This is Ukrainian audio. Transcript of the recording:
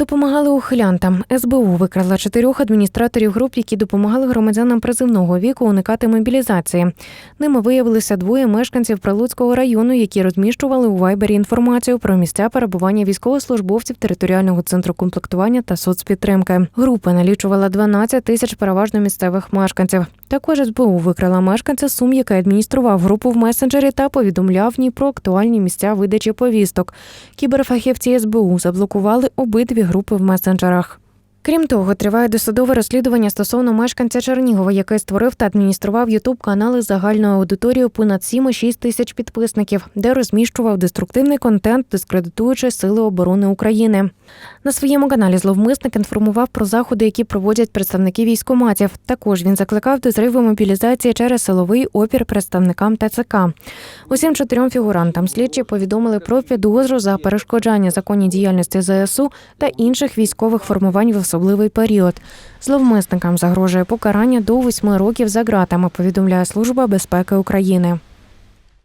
Допомагали ухилянтам. СБУ викрала чотирьох адміністраторів груп, які допомагали громадянам призивного віку уникати мобілізації. Ними виявилися двоє мешканців Прилуцького району, які розміщували у Вайбері інформацію про місця перебування військовослужбовців територіального центру комплектування та соцпідтримки. Група налічувала 12 тисяч переважно місцевих мешканців. Також СБУ викрила мешканця Сум, який адміністрував групу в месенджері та повідомляв в ній про актуальні місця видачі повісток. Кіберфахівці СБУ заблокували обидві групи в месенджерах. Крім того, триває досудове розслідування стосовно мешканця Чернігова, який створив та адміністрував ютуб канали загальною аудиторією понад 7,6 тисяч підписників, де розміщував деструктивний контент, дискредитуючи сили оборони України. На своєму каналі зловмисник інформував про заходи, які проводять представники військоматів. Також він закликав до зриву мобілізації через силовий опір представникам ТЦК. Усім чотирьом фігурантам слідчі повідомили про підозру за перешкоджання законній діяльності ЗСУ та інших військових формувань в особливий період. Зловмисникам загрожує покарання до восьми років за ґратами, повідомляє Служба безпеки України.